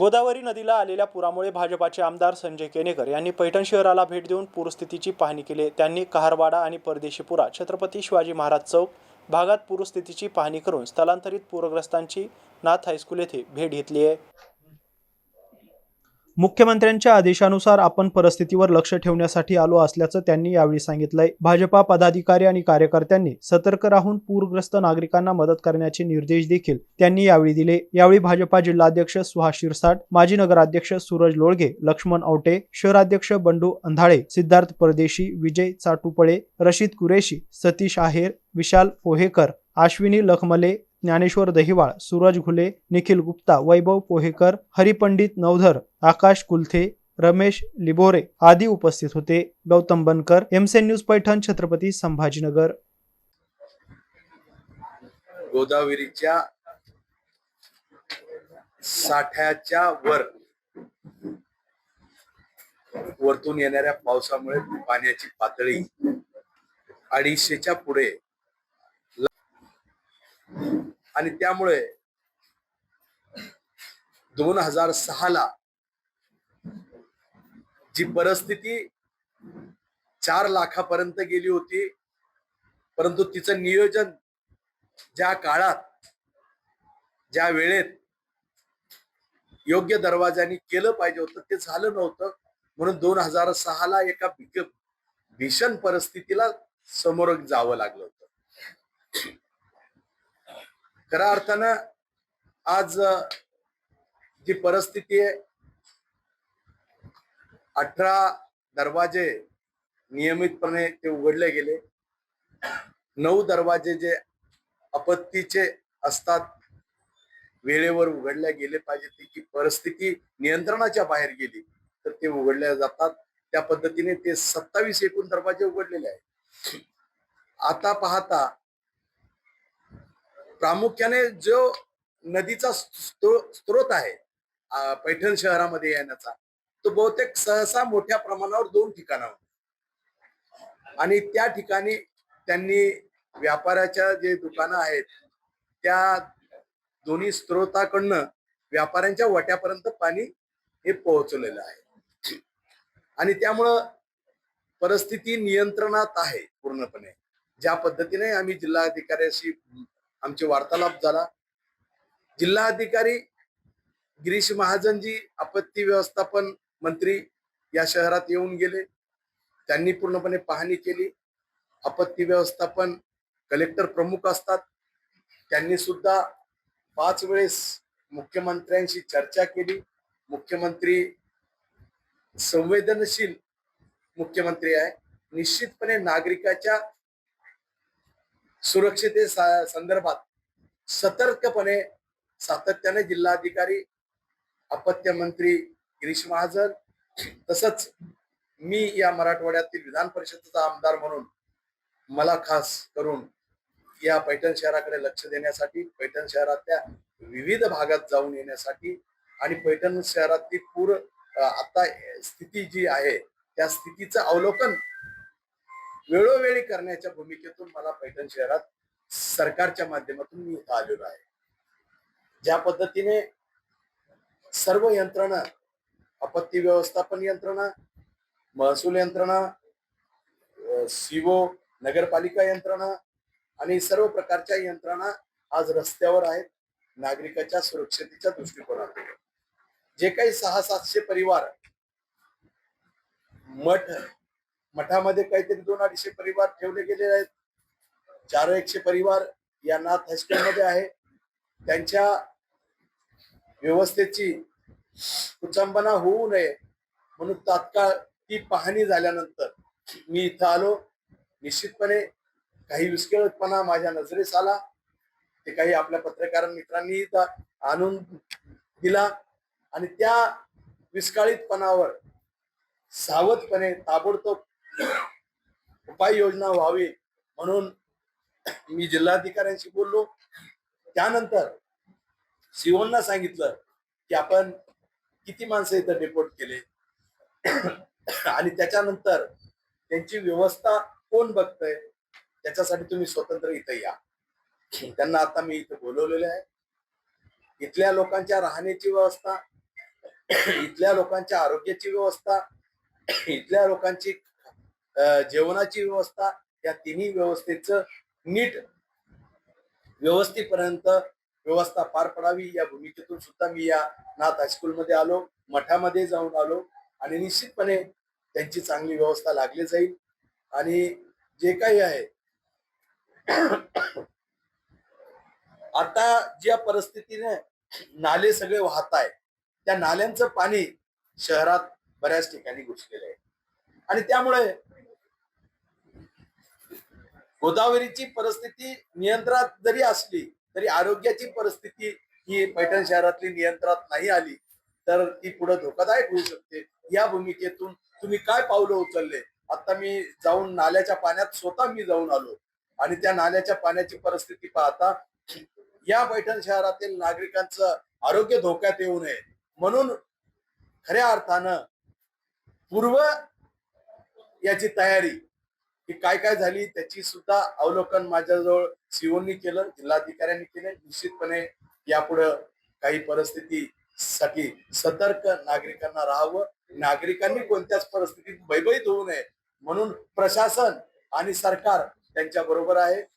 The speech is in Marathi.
गोदावरी नदीला आलेल्या पुरामुळे भाजपाचे आमदार संजय केनेकर यांनी पैठण शहराला भेट देऊन पूरस्थितीची पाहणी केली. त्यांनी कहारवाडा आणि परदेशीपुरा छत्रपती शिवाजी महाराज चौक भागात पूरस्थितीची पाहणी करून स्थलांतरित पूरग्रस्तांची नाथ हायस्कूल येथे भेट घेतली आहे. मुख्यमंत्र्यांच्या आदेशानुसार आपण परिस्थितीवर लक्ष ठेवण्यासाठी आलो असल्याचं त्यांनी यावेळी सांगितलंय. भाजपा पदाधिकारी आणि कार्यकर्त्यांनी सतर्क राहून पूरग्रस्त नागरिकांना मदत करण्याचे निर्देश देखील त्यांनी यावेळी दिले. यावेळी भाजपा जिल्हाध्यक्ष सुहास शिरसाट माजी नगराध्यक्ष सूरज लोळगे लक्ष्मण औटे शहराध्यक्ष बंडू अंधाळे सिद्धार्थ परदेशी विजय चाटुपळे रशीद कुरेशी सतीश आहेर विशाल पोहेकर अश्विनी लखमले ज्ञानेश्वर दहिवाळ सूरज घुले निखिल गुप्ता वैभव पोहेकर हरिपंडित नवधर आकाश कुलथे रमेश लिबोरे आदी उपस्थित होते. गौतम बनकर एमसेन न्यूज पैठण छत्रपती संभाजीनगर. गोदावरीच्या साठ्याच्या वर वरतून येणाऱ्या पावसामुळे पाण्याची पातळी अडीचशेच्या पुढे आणि त्यामुळे दोन हजार सहाला जी परिस्थिती चार लाखापर्यंत गेली होती परंतु तिचं नियोजन ज्या काळात ज्या वेळेत योग्य दरवाजाने केलं पाहिजे होतं ते झालं नव्हतं. म्हणून दोन हजार सहाला एका भीषण परिस्थितीला समोर जावं लागलं होतं. खऱ्या अर्थानं आज जी परिस्थिती आहे अठरा दरवाजे नियमितपणे ते उघडले गेले. नऊ दरवाजे जे आपत्तीचे असतात वेळेवर उघडल्या गेले पाहिजे. ती की परिस्थिती नियंत्रणाच्या बाहेर गेली तर ते उघडल्या जातात. त्या पद्धतीने ते सत्तावीस एकूण दरवाजे उघडलेले आहेत. आता पाहता प्रामुख्याने जो नदीचा स्त्रोत आहे पैठण शहरामध्ये येण्याचा तो बहुतेक सहसा मोठ्या प्रमाणावर दोन ठिकाणावर. आणि त्या ठिकाणी त्यांनी व्यापाऱ्याच्या जे दुकानं आहेत त्या दोन्ही स्त्रोताकडनं व्यापाऱ्यांच्या वाट्यापर्यंत पाणी हे पोहोचलेलं आहे. आणि त्यामुळं परिस्थिती नियंत्रणात आहे पूर्णपणे. ज्या पद्धतीने आम्ही जिल्हाधिकाऱ्याशी आमचे वार्तालाप झाला. जिल्हाधिकारी गिरीश महाजनजी आपत्ती व्यवस्थापन मंत्री या शहरात येऊन गेले. त्यांनी पूर्णपणे पाहणी केली. आपत्ती व्यवस्थापन कलेक्टर प्रमुख असतात. त्यांनी सुद्धा पाच वेळेस मुख्यमंत्र्यांशी चर्चा केली. मुख्यमंत्री संवेदनशील मुख्यमंत्री आहे. निश्चितपणे नागरिकाच्या सुरक्षिते संदर्भात सतर्कपणे सातत्याने जिल्हाधिकारी अपत्य मंत्री गिरीश महाजन तसंच मी या मराठवाड्यातील विधान परिषदेचा आमदार म्हणून मला खास करून या पैठण शहराकडे लक्ष देण्यासाठी पैठण शहरातल्या विविध भागात जाऊन येण्यासाठी आणि पैठण शहरातली पूर आता स्थिती जी आहे त्या स्थितीचं अवलोकन वेळोवेळी करण्याच्या भूमिकेतून मला पैठण शहरात सरकारच्या माध्यमातून मी इथं आलेलो आहे. ज्या पद्धतीने सर्व यंत्रणा आपत्ती व्यवस्थापन यंत्रणा महसूल यंत्रणा सीओ नगरपालिका यंत्रणा आणि सर्व प्रकारच्या यंत्रणा आज रस्त्यावर आहेत नागरिकाच्या सुरक्षतेच्या दृष्टिकोनातून. जे काही सहा सातशे परिवार मठ मठामध्ये काहीतरी दोन अडीचशे परिवार ठेवले गेलेले आहेत. चार एकशे परिवार या नाथ हायस्कूलमध्ये आहे. त्यांच्या व्यवस्थेची कुचंबना होऊ नये म्हणून तात्काळ ती पाहणी झाल्यानंतर मी इथं आलो. निश्चितपणे काही विस्कळतपणा माझ्या नजरेस आला. ते काही आपल्या पत्रकार मित्रांनी इथं आणून दिला आणि त्या विस्कळीतपणावर सावधपणे ताबडतोब उपाययोजना व्हावी म्हणून मी जिल्हाधिकाऱ्यांशी बोललो. त्यानंतर सीओना सांगितलं की आपण किती माणसं इथं रिपोर्ट केले? आणि त्याच्यानंतर त्यांची व्यवस्था कोण बघतंय? त्याच्यासाठी तुम्ही स्वतंत्र इथं या. त्यांना आता मी इथं बोलवलेले आहे. इथल्या लोकांच्या राहण्याची व्यवस्था इथल्या लोकांच्या आरोग्याची व्यवस्था इथल्या लोकांची जेवणाची व्यवस्था या तिन्ही व्यवस्थेचं नीट व्यवस्थेपर्यंत व्यवस्था पार पडावी. या भूमिकेतून सुद्धा मी या नाथ हायस्कूलमध्ये आलो मठामध्ये जाऊन आलो आणि निश्चितपणे त्यांची चांगली व्यवस्था लागली जाईल. आणि जे काही आहे आता ज्या परिस्थितीने नाले सगळे वाहत आहे त्या नाल्यांचं पाणी शहरात बऱ्याच ठिकाणी घुसलेलं आहे. आणि त्यामुळे गोदावरीची परिस्थिती नियंत्रणात जरी असली तरी आरोग्याची परिस्थिती ही पैठण शहरातली नियंत्रणात नाही आली तर ती पुढे धोकादायक होऊ शकते. या भूमिकेतून तुम्ही काय पावलं उचलले? आता मी जाऊन नाल्याच्या पाण्यात स्वतः मी जाऊन आलो आणि त्या नाल्याच्या पाण्याची परिस्थिती पाहता या पैठण शहरातील नागरिकांचं आरोग्य धोक्यात येऊ नये. म्हणून खऱ्या अर्थानं पूर्व याची तयारी की काय काय झाली त्याची सुद्धा अवलोकन माझ्याजवळ सीओनी केलं जिल्हाधिकाऱ्यांनी केलं. निश्चितपणे यापुढं काही परिस्थितीसाठी सतर्क नागरिकांना राहावं. नागरिकांनी कोणत्याच परिस्थितीत भयभीत होऊ नये. म्हणून प्रशासन आणि सरकार त्यांच्या बरोबर आहे.